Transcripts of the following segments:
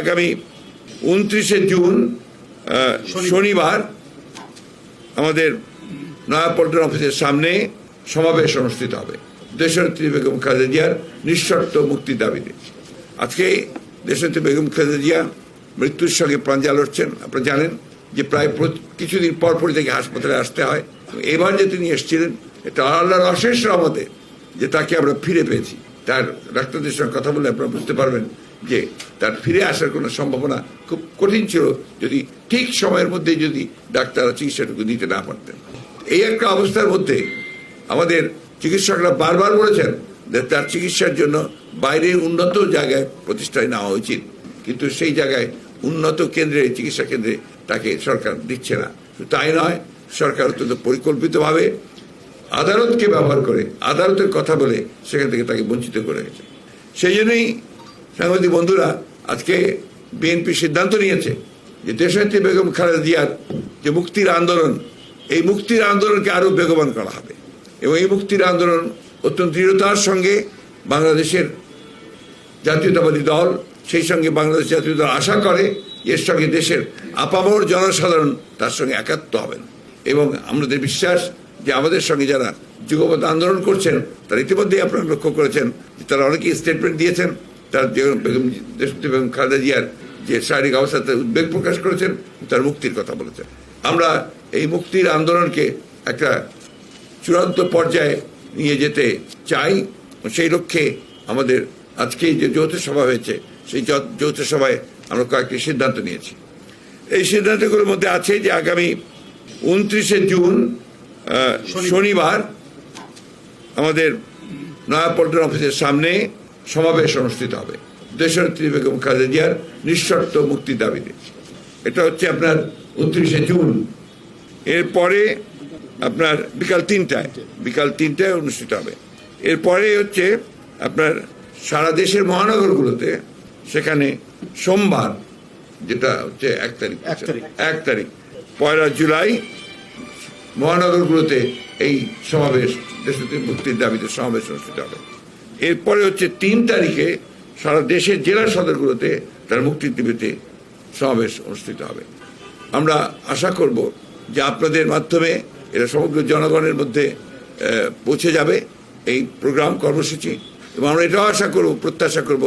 আগামী উনত্রিশে জুন শনিবার। আমাদের নয়াপল্টন অফিসের সামনে সমাবেশ অনুষ্ঠিত হবে। দেশনেত্রী বেগম খালেদা জিয়ার নিঃশর্ত মুক্তির দাবিতে। আজকে দেশনেত্রী বেগম খালেদা জিয়া মৃত্যুর সঙ্গে প্রাঞ্জা লড়ছেন। আপনারা জানেন যে প্রায় কিছুদিন পর পরই থেকে হাসপাতালে আসতে হয়। এবার যে তিনি এসেছিলেন এটা আল্লাহর অশেষ রহমতে যে তাকে আমরা ফিরে পেয়েছি। তার ডাক্তারদের সঙ্গে কথা বলে আপনারা বুঝতে পারবেন যে তার ফিরে আসার কোনো সম্ভাবনা খুব কঠিন ছিল যদি ঠিক সময়ের মধ্যে যদি ডাক্তাররা চিকিৎসাটুকু দিতে না পারতেন। এই একটা অবস্থার মধ্যে আমাদের চিকিৎসকরা বারবার বলেছেন যে তার চিকিৎসার জন্য বাইরে উন্নত জায়গায় প্রতিষ্ঠায় নেওয়া উচিত। কিন্তু সেই জায়গায় উন্নত কেন্দ্রে, চিকিৎসা কেন্দ্রে তাকে সরকার দিচ্ছে না। তাই নয়, সরকার অত্যন্ত পরিকল্পিতভাবে আদালতকে ব্যবহার করে, আদালতের কথা বলে সেখান থেকে তাকে বঞ্চিত করে গেছে সেই জন্যই সাংবাদিক বন্ধুরা, আজকে বিএনপি সিদ্ধান্ত নিয়েছে যে দেশনেত্রী বেগম খালেদা জিয়ার যে মুক্তির আন্দোলন, এই মুক্তির আন্দোলনকে আরও বেগবান করা হবে। এবং এই মুক্তির আন্দোলন অত্যন্ত দৃঢ়তার সঙ্গে বাংলাদেশের জাতীয়তাবাদী দল, সেই সঙ্গে বাংলাদেশ জাতীয় দল আশা করে এর সঙ্গে দেশের আপামর জনসাধারণ তার সঙ্গে একাত্ম হবেন। এবং আমাদের বিশ্বাস যে আমাদের সঙ্গে যারা যুগপথ আন্দোলন করছেন, তারা ইতিমধ্যেই আপনারা লক্ষ্য করেছেন যে তারা অনেকেই স্টেটমেন্ট দিয়েছেন তার বেগম বেগম দেশনেত্রী বেগম খালেদা জিয়ার যে শারীরিক অবস্থাতে উদ্বেগ প্রকাশ করেছেন, তার মুক্তির কথা বলেছেন। আমরা এই মুক্তির আন্দোলনকে একটা চূড়ান্ত পর্যায়ে নিয়ে যেতে চাই। সেই লক্ষ্যে আমাদের আজকে যে যৌথ সভা হয়েছে, সেই যৌথ সভায় আমরা কয়েকটি সিদ্ধান্ত নিয়েছি। এই সিদ্ধান্তগুলোর মধ্যে আছে যে আগামী উনত্রিশে জুন শনিবার আমাদের নয়াপল্টন অফিসের সামনে সমাবেশ অনুষ্ঠিত হবে। দেশনেত্রী বেগম খালেদা জিয়ার নিঃশর্ত মুক্তির দাবিতে। এটা হচ্ছে আপনার উনত্রিশে জুন। এরপরে আপনার বিকাল তিনটায় বিকাল তিনটায় অনুষ্ঠিত হবে। এরপরে হচ্ছে আপনার সারা দেশের মহানগরগুলোতে সেখানে সোমবার যেটা হচ্ছে এক তারিখ। এক তারিখ। পয়লা জুলাই মহানগরগুলোতে এই সমাবেশ দেশনেত্রী মুক্তির দাবিতে সমাবেশ অনুষ্ঠিত হবে। এরপরে হচ্ছে তিন তারিখে সারা দেশের জেলা সদরগুলোতে তার মুক্তি দাবিতে সমাবেশ অনুষ্ঠিত হবে। আমরা আশা করব যে আপনাদের মাধ্যমে এটা সমগ্র জনগণের মধ্যে পৌঁছে যাবে এই প্রোগ্রাম কর্মসূচি। এবং আমরা এটাও আশা করব, প্রত্যাশা করব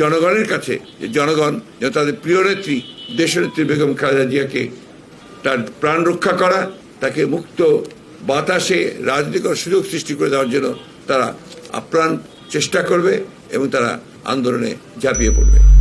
জনগণের কাছে যে জনগণ যেন তাদের প্রিয় নেত্রী, দেশনেত্রী বেগম খালেদা জিয়াকে তার প্রাণ রক্ষা করা, তাকে মুক্ত বাতাসে রাজনীতি সুযোগ সৃষ্টি করে দেওয়ার জন্য তারা আপ্রাণ চেষ্টা করবে এবং তারা আন্দোলনে ঝাঁপিয়ে পড়বে।